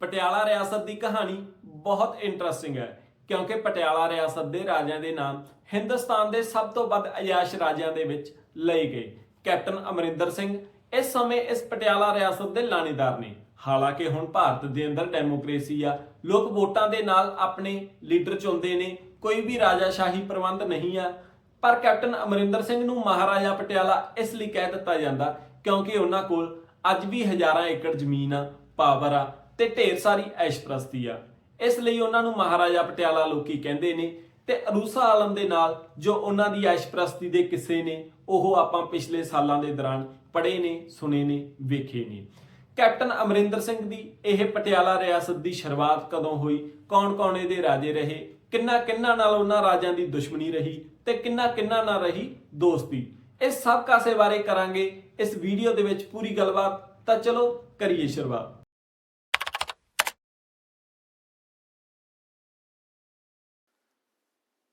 ਪਟਿਆਲਾ ਰਿਆਸਤ ਦੀ ਕਹਾਣੀ ਬਹੁਤ ਇੰਟਰਸਟਿੰਗ ਹੈ, ਕਿਉਂਕਿ ਪਟਿਆਲਾ ਰਿਆਸਤ ਦੇ ਰਾਜਿਆਂ ਦੇ ਨਾਮ ਹਿੰਦੁਸਤਾਨ ਦੇ ਸਭ ਤੋਂ ਵੱਧ ਅਯਾਸ਼ ਰਾਜਿਆਂ ਦੇ ਵਿੱਚ ਲਏ ਗਏ। ਕੈਪਟਨ ਅਮਰਿੰਦਰ ਸਿੰਘ ਇਸ ਸਮੇਂ ਇਸ ਪਟਿਆਲਾ ਰਿਆਸਤ ਦੇ ਲਾਣੇਦਾਰ ਨੇ। ਹਾਲਾਂਕਿ ਹੁਣ ਭਾਰਤ ਦੇ ਅੰਦਰ ਡੈਮੋਕ੍ਰੇਸੀ ਆ, ਲੋਕ ਵੋਟਾਂ ਦੇ ਨਾਲ ਆਪਣੇ ਲੀਡਰ ਚੁਣਦੇ ਨੇ, ਕੋਈ ਵੀ ਰਾਜਾਸ਼ਾਹੀ ਪ੍ਰਬੰਧ ਨਹੀਂ ਆ। ਪਰ ਕੈਪਟਨ ਅਮਰਿੰਦਰ ਸਿੰਘ ਨੂੰ ਮਹਾਰਾਜਾ ਪਟਿਆਲਾ ਇਸ ਲਈ ਕਹਿ ਦਿੱਤਾ ਜਾਂਦਾ ਕਿਉਂਕਿ ਉਹਨਾਂ ਕੋਲ ਅੱਜ ਵੀ ਹਜ਼ਾਰਾਂ ਏਕੜ ਜ਼ਮੀਨ ਆ, ਪਾਵਰ ਆ ਤੇ ਢੇਰ ਸਾਰੀ ਐਸ਼ਪ੍ਰਸਤੀ ਆ। ਇਸ ਲਈ ਉਹਨਾਂ ਨੂੰ ਮਹਾਰਾਜਾ ਪਟਿਆਲਾ ਲੋਕੀ ਕਹਿੰਦੇ ਨੇ ਤੇ ਅਰੂਸਾ ਆਲਮ ਦੇ ਨਾਲ ਜੋ ਉਹਨਾਂ ਦੀ ਐਸ਼ਪ੍ਰਸਤੀ ਦੇ ਕਿੱਸੇ ਨੇ, ਉਹ ਆਪਾਂ ਪਿਛਲੇ ਸਾਲਾਂ ਦੇ ਦੌਰਾਨ ਪੜ੍ਹੇ ਨੇ, ਸੁਣੇ ਨੇ, ਵੇਖੇ ਨੇ। ਕੈਪਟਨ ਅਮਰਿੰਦਰ ਸਿੰਘ ਦੀ ਇਹ ਪਟਿਆਲਾ ਰਿਆਸਤ ਦੀ ਸ਼ੁਰੂਆਤ ਕਦੋਂ ਹੋਈ? ਕੌਣ-ਕੌਣ ਇਹਦੇ ਰਾਜੇ ਰਹੇ? ਕਿੰਨਾ ਕਿੰਨਾ ਨਾਲ ਉਹਨਾਂ ਰਾਜਿਆਂ ਦੀ ਦੁਸ਼ਮਣੀ ਰਹੀ ਤੇ ਕਿੰਨਾ ਕਿੰਨਾ ਨਾਲ ਰਹੀ ਦੋਸਤੀ? ਇਸ ਸਭ ਕਾਸੇ ਬਾਰੇ ਕਰਾਂਗੇ। ਇਸ ਵੀਡੀਓ ਦੇ ਵਿੱਚ ਪੂਰੀ ਗੱਲਬਾਤ। ਤਾਂ ਚਲੋ ਕਰੀਏ ਸ਼ੁਰੂਆਤ।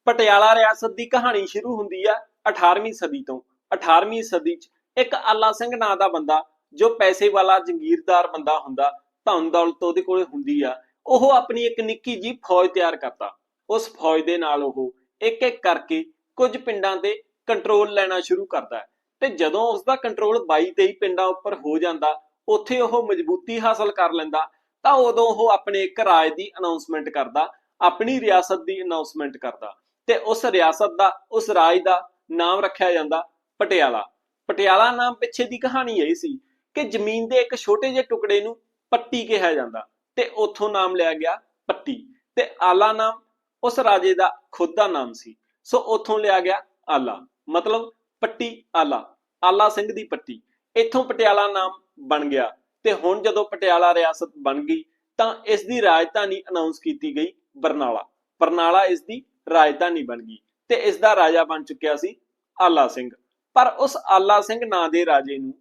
ਪਟਿਆਲਾ ਰਿਆਸਤ ਦੀ ਕਹਾਣੀ ਸ਼ੁਰੂ ਹੁੰਦੀ ਆ 18ਵੀਂ ਸਦੀ ਤੋਂ। 18ਵੀਂ ਸਦੀ 'ਚ ਇੱਕ ਆਲਾ ਸਿੰਘ ਨਾਂ ਦਾ ਬੰਦਾ, ਜੋ ਪੈਸੇ ਵਾਲਾ ਜੰਗੀਰਦਾਰ ਬੰਦਾ ਹੁੰਦਾ ਧਨ ਦੌਲਤ ਉਹਦੇ ਕੋਲੇ ਹੁੰਦੀ ਆ। ਉਹ ਆਪਣੀ ਇੱਕ ਨਿੱਕੀ ਜੀ ਫੌਜ ਤਿਆਰ ਕਰਦਾ। ਉਸ ਫੌਜ ਦੇ ਨਾਲ ਉਹ ਇੱਕ ਇੱਕ ਕਰਕੇ ਕੁਝ ਪਿੰਡਾਂ ਤੇ ਕੰਟਰੋਲ ਲੈਣਾ ਸ਼ੁਰੂ ਕਰਦਾ। ਤੇ ਜਦੋਂ ਉਸ ਦਾ ਕੰਟਰੋਲ 22 23 ਪਿੰਡਾਂ ਉੱਪਰ ਹੋ ਜਾਂਦਾ, ਉੱਥੇ ਉਹ ਮਜ਼ਬੂਤੀ ਹਾਸਲ ਕਰ ਲੈਂਦਾ, ਤਾਂ ਉਦੋਂ ਉਹ ਆਪਣੇ ਇੱਕ ਰਾਜ ਦੀ ਅਨਾਉਂਸਮੈਂਟ ਕਰਦਾ, ਆਪਣੀ ਰਿਆਸਤ ਦੀ ਅਨਾਉਂਸਮੈਂਟ ਕਰਦਾ। ਤੇ ਉਸ ਰਿਆਸਤ ਦਾ, ਉਸ ਰਾਜ ਦਾ ਨਾਮ ਰੱਖਿਆ ਜਾਂਦਾ ਪਟਿਆਲਾ। ਪਟਿਆਲਾ ਨਾਮ ਪਿੱਛੇ ਦੀ ਕਹਾਣੀ ਇਹ ਸੀ ਕਿ ਜ਼ਮੀਨ ਦੇ ਇੱਕ ਛੋਟੇ ਜਿਹੇ ਟੁਕੜੇ ਨੂੰ ਪੱਟੀ ਕਿਹਾ ਜਾਂਦਾ ਤੇ ਉੱਥੋਂ ਨਾਮ ਲਿਆ ਗਿਆ ਪੱਟੀ ਤੇ ਆਲਾ ਨਾਮ ਉਸ ਰਾਜੇ ਦਾ ਖੁਦ ਦਾ ਨਾਮ ਸੀ। ਸੋ ਉੱਥੋਂ ਲਿਆ ਗਿਆ ਆਲਾ। ਮਤਲਬ ਪੱਟੀ ਆਲਾ ਆਲਾ ਸਿੰਘ ਦੀ ਪੱਟੀ। ਇੱਥੋਂ ਪਟਿਆਲਾ ਨਾਮ ਬਣ ਗਿਆ ਤੇ ਹੁਣ ਜਦੋਂ ਪਟਿਆਲਾ ਰਿਆਸਤ ਬਣ ਗਈ ਤਾਂ ਇਸ ਦੀ ਰਾਜਧਾਨੀ ਅਨਾਉਂਸ ਕੀਤੀ ਗਈ ਬਰਨਾਲਾ। ਬਰਨਾਲਾ ਇਸ ਦੀ ਰਾਜਧਾਨੀ ਬਣ ਗਈ ਤੇ ਇਸ ਦਾ ਰਾਜਾ ਬਣ ਚੁੱਕਿਆ ਸੀ ਆਲਾ ਸਿੰਘ। ਪਰ ਉਸ ਆਲਾ ਸਿੰਘ ਨਾਂ ਦੇ ਰਾਜੇ ਨੂੰ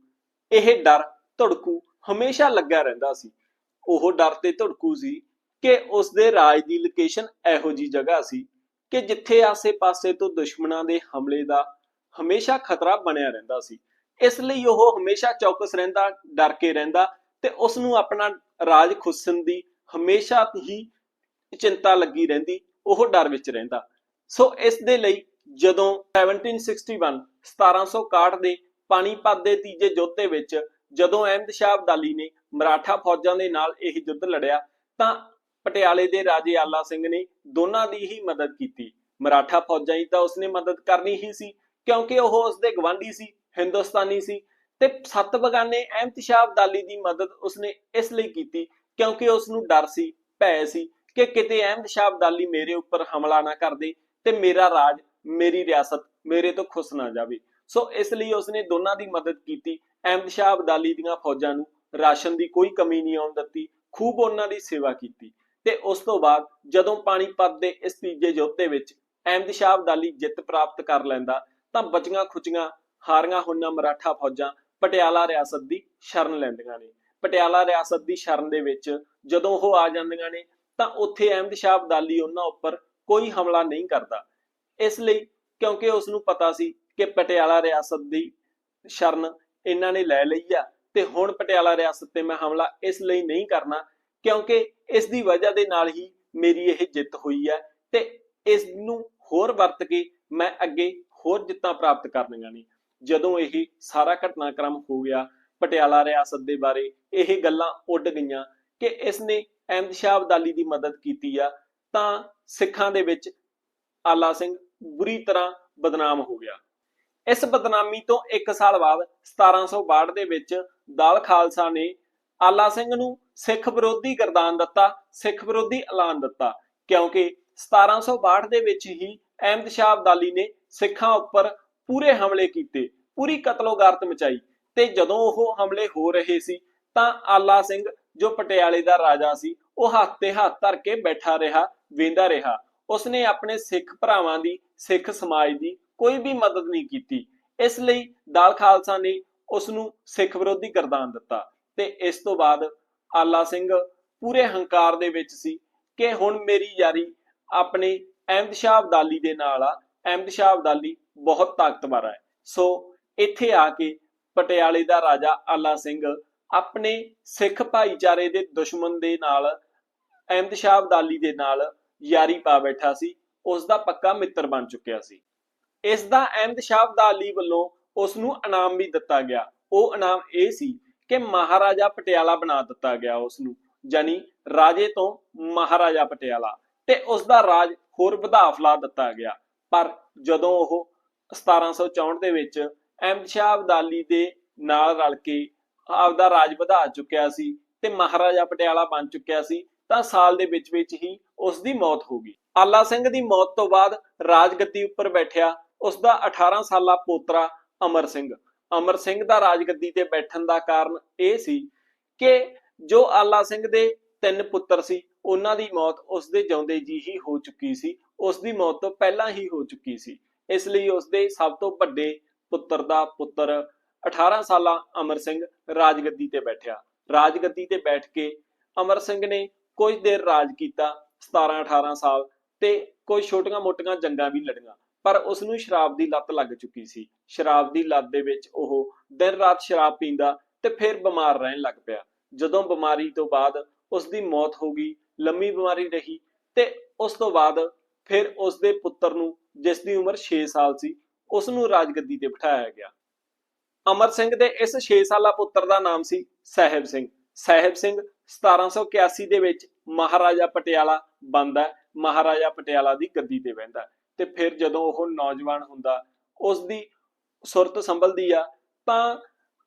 ਇਹ ਡਰ, ਧੜਕੂ ਹਮੇਸ਼ਾ ਲੱਗਾ ਰਹਿੰਦਾ ਸੀ। ਉਹ ਡਰ ਤੇ ਧੜਕੂ ਸੀ ਕਿ ਉਸ ਦੇ ਰਾਜ ਦੀ ਲੋਕੇਸ਼ਨ ਇਹੋ ਜੀ ਜਗ੍ਹਾ ਸੀ ਕਿ ਜਿੱਥੇ ਆਸੇ-ਪਾਸੇ ਤੋਂ ਦੁਸ਼ਮਣਾਂ ਦੇ ਹਮਲੇ ਦਾ ਹਮੇਸ਼ਾ ਖਤਰਾ ਬਣਿਆ ਰਹਿੰਦਾ ਸੀ। ਇਸ ਲਈ ਉਹ ਹਮੇਸ਼ਾ ਚੌਕਸ ਰਹਿੰਦਾ, ਡਰ ਕੇ ਰਹਿੰਦਾ ਤੇ ਉਸ ਨੂੰ ਆਪਣਾ ਰਾਜ ਖੁੱਸਣ ਦੀ ਹਮੇਸ਼ਾ ਹੀ ਚਿੰਤਾ ਲੱਗੀ ਰਹਿੰਦੀ ਉਹ ਡਰ ਵਿੱਚ ਰਹਿੰਦਾ। ਸੋ ਇਸ ਦੇ ਲਈ ਜਦੋਂ 1761 1761 ਦੇ ਪਾਣੀਪਤ ਦੇ ਤੀਜੇ ਯੁੱਧ ਵਿੱਚ ਜਦੋਂ ਅਹਿਮਦ ਸ਼ਾਹ ਅਬਦਾਲੀ ਨੇ ਮਰਾਠਾ ਫੌਜਾਂ ਦੇ ਨਾਲ ਇਹ ਯੁੱਧ ਲੜਿਆ, ਤਾਂ ਪਟਿਆਲੇ ਦੇ ਰਾਜੇ ਆਲਾ ਸਿੰਘ ਨੇ ਦੋਨਾਂ ਦੀ ਹੀ ਮਦਦ ਕੀਤੀ। ਮਰਾਠਾ ਫੌਜਾਂ ਦੀ ਤਾਂ ਉਸਨੇ ਮਦਦ ਕਰਨੀ ਹੀ ਸੀ, ਕਿਉਂਕਿ ਉਹ ਉਸਦੇ ਗਵਾਂਢੀ ਸੀ, ਹਿੰਦੁਸਤਾਨੀ ਸੀ, ਤੇ ਸੱਤ ਬਗਾਨੇ ਅਹਿਮਦ ਸ਼ਾਹ ਅਬਦਾਲੀ ਦੀ ਮਦਦ ਉਸਨੇ ਇਸ ਲਈ ਕੀਤੀ ਕਿਉਂਕਿ ਉਸ ਨੂੰ ਡਰ ਸੀ, ਭੈ ਸੀ ਕਿ ਕਿਤੇ ਅਹਿਮਦ ਸ਼ਾਹ ਅਬਦਾਲੀ ਮੇਰੇ ਉੱਪਰ ਹਮਲਾ ਨਾ ਕਰ ਦੇ ਤੇ ਮੇਰਾ ਰਾਜ, ਮੇਰੀ ਰਿਆਸਤ ਮੇਰੇ ਤੋਂ ਖੁਸ਼ ਨਾ ਜਾਵੇ। ਸੋ ਇਸ ਲਈ ਉਸਨੇ ਦੋਨਾਂ ਦੀ ਮਦਦ ਕੀਤੀ। ਅਹਿਮਦ ਸ਼ਾਹ ਅਬਦਾਲੀ ਦੀਆਂ ਫੌਜਾਂ ਨੂੰ ਰਾਸ਼ਨ ਦੀ ਕੋਈ ਕਮੀ ਨਹੀਂ ਆਉਣ ਦਿੱਤੀ, ਖੂਬ ਉਹਨਾਂ ਦੀ ਸੇਵਾ ਕੀਤੀ। ਤੇ ਉਸ ਤੋਂ ਬਾਅਦ ਜਦੋਂ ਪਾਣੀਪਤ ਦੇ ਇਸ ਤੀਜੇ ਯੁੱਧ ਵਿੱਚ ਅਹਿਮਦ ਸ਼ਾਹ ਅਬਦਾਲੀ ਜਿੱਤ ਪ੍ਰਾਪਤ ਕਰ ਲੈਂਦਾ, ਤਾਂ ਬਚੀਆਂ ਖੁਚੀਆਂ, ਹਾਰੀਆਂ ਹੋਈਆਂ ਮਰਾਠਾ ਫੌਜਾਂ ਪਟਿਆਲਾ ਰਿਆਸਤ ਦੀ ਸ਼ਰਨ ਲੈਂਦੀਆਂ ਨੇ। ਪਟਿਆਲਾ ਰਿਆਸਤ ਦੀ ਸ਼ਰਨ ਦੇ ਵਿੱਚ ਜਦੋਂ ਉਹ ਆ ਜਾਂਦੀਆਂ ਨੇ ਤਾਂ ਉੱਥੇ ਅਹਿਮਦ ਸ਼ਾਹ ਅਬਦਾਲੀ ਉਹਨਾਂ ਉੱਪਰ ਕੋਈ ਹਮਲਾ ਨਹੀਂ ਕਰਦਾ। ਇਸ ਲਈ ਕਿਉਂਕਿ ਉਸ ਨੂੰ ਪਤਾ ਸੀ ਕਿ ਪਟਿਆਲਾ ਰਿਆਸਤ ਦੀ ਸ਼ਰਨ ਇਹਨਾਂ ਨੇ ਲੈ ਲਈ ਆ ਤੇ ਹੁਣ ਪਟਿਆਲਾ ਰਿਆਸਤ ਤੇ ਮੈਂ ਹਮਲਾ ਇਸ ਲਈ ਨਹੀਂ ਕਰਨਾ ਕਿਉਂਕਿ ਇਸ ਦੀ ਵਜ੍ਹਾ ਦੇ ਨਾਲ ਹੀ ਮੇਰੀ ਇਹ ਜਿੱਤ ਹੋਈ ਹੈ ਤੇ ਇਸ ਨੂੰ ਹੋਰ ਵਰਤ ਕੇ ਮੈਂ ਅੱਗੇ ਹੋਰ ਜਿੱਤਾਂ ਪ੍ਰਾਪਤ ਕਰਨੀਆਂ ਨੇ। ਜਦੋਂ ਇਹ ਸਾਰਾ ਘਟਨਾਕ੍ਰਮ ਹੋ ਗਿਆ, ਪਟਿਆਲਾ ਰਿਆਸਤ ਦੇ ਬਾਰੇ ਇਹ ਗੱਲਾਂ ਉੱਡ ਗਈਆਂ ਕਿ ਇਸ ਨੇ ਅਹਿਮਦ ਸ਼ਾਹ ਅਬਦਾਲੀ ਦੀ ਮਦਦ ਕੀਤੀ ਆ, ਤਾਂ ਸਿੱਖਾਂ ਦੇ ਵਿੱਚ ਆਲਾ ਸਿੰਘ ਬੁਰੀ ਤਰ੍ਹਾਂ ਬਦਨਾਮ ਹੋ ਗਿਆ। ਇਸ ਬਦਨਾਮੀ ਤੋਂ 1 ਸਾਲ ਬਾਅਦ 1762 ਦੇ ਵਿੱਚ ਦਲ ਖਾਲਸਾ ਨੇ ਆਲਾ ਸਿੰਘ ਨੂੰ ਸਿੱਖ ਵਿਰੋਧੀ ਗਰਦਾਨ ਦਿੱਤਾ, ਸਿੱਖ ਵਿਰੋਧੀ ਐਲਾਨ ਦਿੱਤਾ, ਕਿਉਂਕਿ 1762 ਦੇ ਵਿੱਚ ਹੀ ਅਹਿਮਦ ਸ਼ਾਹ ਅਬਦਾਲੀ ਨੇ ਸਿੱਖਾਂ ਉੱਪਰ ਪੂਰੇ ਹਮਲੇ ਕੀਤੇ, ਪੂਰੀ ਕਤਲੋਗਾਰਤ ਮਚਾਈ ਤੇ ਜਦੋਂ ਉਹ ਹਮਲੇ ਹੋ ਰਹੇ ਸੀ, ਤਾਂ ਆਲਾ ਸਿੰਘ ਜੋ ਪਟਿਆਲੇ ਦਾ ਰਾਜਾ ਸੀ, ਉਹ ਹੱਥ ਤੇ ਹੱਥ ਧਰ ਕੇ ਬੈਠਾ ਰਿਹਾ, ਵੇਂਦਾ ਰਿਹਾ। ਉਸਨੇ ਆਪਣੇ ਸਿੱਖ ਭਰਾਵਾਂ ਦੀ, ਸਿੱਖ ਸਮਾਜ ਦੀ ਕੋਈ ਵੀ ਮਦਦ ਨਹੀਂ ਕੀਤੀ। ਇਸ ਲਈ ਦਾਲ ਖਾਲਸਾ ਨੇ ਉਸ ਨੂੰ ਸਿੱਖ ਵਿਰੋਧੀ ਗਰਦਾਨ ਦਿੱਤਾ ਤੇ ਇਸ ਤੋਂ ਬਾਅਦ ਆਲਾ ਸਿੰਘ ਪੂਰੇ ਹੰਕਾਰ ਦੇ ਵਿੱਚ ਸੀ ਕਿ ਹੁਣ ਮੇਰੀ ਯਾਰੀ ਆਪਣੇ ਅਹਿਮਦ ਸ਼ਾਹ ਅਬਦਾਲੀ ਦੇ ਨਾਲ ਆ। ਅਹਿਮਦ ਸ਼ਾਹ ਅਬਦਾਲੀ ਬਹੁਤ ਤਾਕਤਵਰ ਹੈ। ਸੋ ਇੱਥੇ ਆ ਕੇ ਪਟਿਆਲੇ ਦਾ ਰਾਜਾ ਆਲਾ ਸਿੰਘ ਆਪਣੇ ਸਿੱਖ ਭਾਈਚਾਰੇ ਦੇ ਦੁਸ਼ਮਣ ਦੇ ਨਾਲ, ਅਹਿਮਦ ਸ਼ਾਹ ਅਬਦਾਲੀ ਦੇ ਨਾਲ ਯਾਰੀ ਪਾ ਬੈਠਾ ਸੀ ਉਸ ਦਾ ਪੱਕਾ ਮਿੱਤਰ ਬਣ ਚੁੱਕਿਆ ਸੀ। ਇਸ ਦਾ ਅਹਿਮਦ ਸ਼ਾਹ ਅਬਦਾਲੀ ਵੱਲੋਂ ਉਸ ਨੂੰ ਇਨਾਮ ਵੀ ਦਿੱਤਾ ਗਿਆ। ਉਹ ਇਨਾਮ ਇਹ ਸੀ ਕਿ ਮਹਾਰਾਜਾ ਪਟਿਆਲਾ ਬਣਾ ਦਿੱਤਾ ਗਿਆ ਉਸ ਨੂੰ ਜਾਨੀ ਰਾਜੇ ਤੋਂ ਮਹਾਰਾਜਾ ਪਟਿਆਲਾ। ਤੇ ਉਸ ਦਾ ਰਾਜ ਹੋਰ ਵਧਾ ਫਲਾ ਦਿੱਤਾ ਗਿਆ। ਪਰ ਜਦੋਂ ਉਹ 1764 ਦੇ ਵਿੱਚ ਅਹਿਮਦ ਸ਼ਾਹ ਅਬਦਾਲੀ ਦੇ ਨਾਲ ਰਲ ਕੇ ਆਪਦਾ ਰਾਜ ਵਧਾ ਚੁੱਕਿਆ ਸੀ ਤੇ ਮਹਾਰਾਜਾ ਪਟਿਆਲਾ ਬਣ ਚੁੱਕਿਆ ਸੀ, ਤਾਂ ਸਾਲ ਦੇ ਵਿੱਚ ਵਿੱਚ ਹੀ ਉਸ ਦੀ ਮੌਤ ਹੋ ਗਈ। ਆਲਾ ਸਿੰਘ ਦੀ ਮੌਤ ਤੋਂ ਬਾਅਦ ਰਾਜਗੱਦੀ ਉੱਪਰ ਬੈਠਿਆ ਉਸ ਦਾ 18 ਸਾਲਾ ਪੋਤਰਾ ਅਮਰ ਸਿੰਘ। ਅਮਰ ਸਿੰਘ ਦਾ ਰਾਜਗੱਦੀ ਤੇ ਬੈਠਣ ਦਾ ਕਾਰਨ ਇਹ ਸੀ ਕਿ ਜੋ ਆਲਾ ਸਿੰਘ ਦੇ ਤਿੰਨ ਪੁੱਤਰ ਸੀ, ਉਹਨਾਂ ਦੀ ਮੌਤ ਉਸ ਦੇ ਜਿਉਂਦੇ ਜੀ ਹੀ ਹੋ ਚੁੱਕੀ ਸੀ ਉਸ ਦੀ ਮੌਤ ਤੋਂ ਪਹਿਲਾਂ ਹੀ ਹੋ ਚੁੱਕੀ ਸੀ। ਇਸ ਲਈ ਉਸ ਦੇ ਸਭ ਤੋਂ ਵੱਡੇ ਪੁੱਤਰ ਦਾ ਪੁੱਤਰ 18 ਸਾਲਾਂ ਅਮਰ ਸਿੰਘ ਰਾਜਗੱਦੀ ਤੇ ਬੈਠਿਆ। ਰਾਜਗੱਦੀ ਤੇ ਬੈਠ ਕੇ ਅਮਰ ਸਿੰਘ ਨੇ ਕੁਝ ਦੇਰ ਰਾਜ ਕੀਤਾ 17 18 ਸਾਲ, ਤੇ ਕੁਝ ਛੋਟੀਆਂ-ਮੋਟੀਆਂ ਜੰਗਾਂ ਵੀ ਲੜੀਆਂ, ਪਰ ਉਸ ਨੂੰ ਸ਼ਰਾਬ ਦੀ ਲੱਤ ਲੱਗ ਚੁੱਕੀ ਸੀ। ਸ਼ਰਾਬ ਦੀ ਲੱਤ ਦੇ ਵਿੱਚ ਉਹ ਦਿਨ ਰਾਤ ਸ਼ਰਾਬ ਪੀਂਦਾ ਤੇ ਫਿਰ ਬਿਮਾਰ ਰਹਿਣ ਲੱਗ ਪਿਆ। ਜਦੋਂ ਬਿਮਾਰੀ ਤੋਂ ਬਾਅਦ ਉਸ ਦੀ ਮੌਤ ਹੋ ਗਈ, ਲੰਮੀ ਬਿਮਾਰੀ ਰਹੀ ਤੇ ਉਸ ਤੋਂ ਬਾਅਦ ਫਿਰ ਉਸ ਦੇ ਪੁੱਤਰ ਨੂੰ ਜਿਸ ਦੀ ਉਮਰ 6 ਸਾਲ ਸੀ ਉਸ ਨੂੰ ਰਾਜਗੱਦੀ ਤੇ ਬਿਠਾਇਆ ਗਿਆ। ਅਮਰ ਸਿੰਘ ਦੇ ਇਸ 6 ਸਾਲਾ ਪੁੱਤਰ ਦਾ ਨਾਮ ਸੀ ਸਾਹਿਬ ਸਿੰਘ। ਸਾਹਿਬ ਸਿੰਘ 1781 ਦੇ ਵਿੱਚ ਮਹਾਰਾਜਾ ਪਟਿਆਲਾ ਬਣਦਾ ਮਹਾਰਾਜਾ ਪਟਿਆਲਾ ਦੀ ਗੱਦੀ ਤੇ ਬਹਿੰਦਾ ਤੇ ਫਿਰ ਜਦੋਂ ਉਹ ਨੌਜਵਾਨ ਹੁੰਦਾ ਉਸ ਦੀ ਸੁਰਤ ਸੰਭਲਦੀ ਆ, ਤਾਂ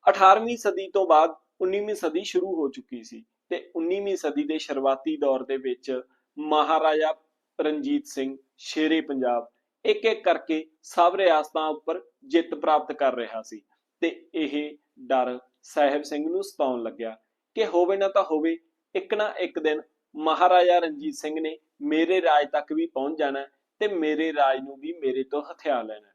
18ਵੀਂ ਸਦੀ ਤੋਂ ਬਾਅਦ 19ਵੀਂ ਸਦੀ ਸ਼ੁਰੂ ਹੋ ਚੁੱਕੀ ਸੀ ਤੇ 19ਵੀਂ ਸਦੀ ਦੇ ਸ਼ੁਰੂਆਤੀ ਦੌਰ ਦੇ ਵਿੱਚ ਮਹਾਰਾਜਾ ਰਣਜੀਤ ਸਿੰਘ ਸ਼ੇਰੇ ਪੰਜਾਬ ਇੱਕ ਇੱਕ ਕਰਕੇ ਸਭ ਰਿਆਸਤਾਂ ਉੱਪਰ ਜਿੱਤ ਪ੍ਰਾਪਤ ਕਰ ਰਿਹਾ ਸੀ। ਤੇ ਇਹ ਡਰ ਸਾਹਿਬ ਸਿੰਘ ਨੂੰ ਸਤਾਉਣ ਲੱਗਿਆ ਕਿ ਹੋਵੇ ਨਾ ਤਾਂ ਹੋਵੇ, ਇੱਕ ਨਾ ਇੱਕ ਦਿਨ ਮਹਾਰਾਜਾ ਰਣਜੀਤ ਸਿੰਘ ਨੇ ਮੇਰੇ ਰਾਜ ਤੱਕ ਵੀ ਪਹੁੰਚ ਜਾਣਾ ਤੇ ਮੇਰੇ ਰਾਜ ਨੂੰ ਵੀ ਮੇਰੇ ਤੋਂ ਹਥਿਆ ਲੈਣਾ।